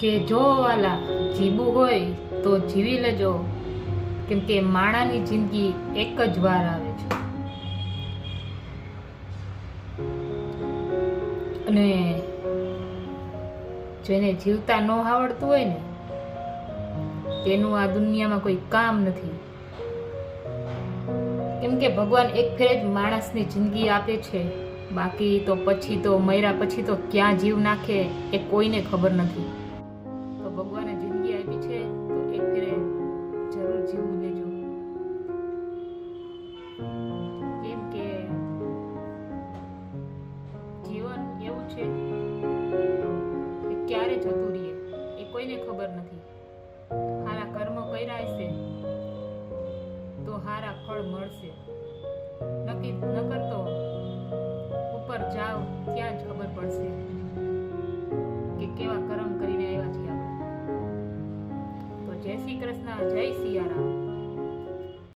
કે જો વાલા જીવવું હોય તો જીવી લેજો. કેમ કે માણાની જિંદગી એક જ વાર આવે છે. અને જેને જીવતા ન આવડતું હોય ને, તેનું આ દુનિયામાં કોઈ કામ નથી. કેમ કે ભગવાન એક ફેર જ માણસની જિંદગી આપે છે. બાકી તો પછી તો, મર્યા પછી તો ક્યાં જીવ નાખે એ કોઈને ખબર નથી. ભગવાને જિંદગી આપી છે, તો એક ફેરે જરૂર જીવવું લેજો. કેમ કે જીવન એવું છે કે ક્યારે જતું રહે એ કોઈને ખબર નથી. હારા કર્મ કર્યા હશે, તો હારા ફળ મળશે. નક્કી ન કરતો, ઉપર જાવ ત્યાં જ ખબર પડશે. જય શ્રી કૃષ્ણ જય સિયારામ.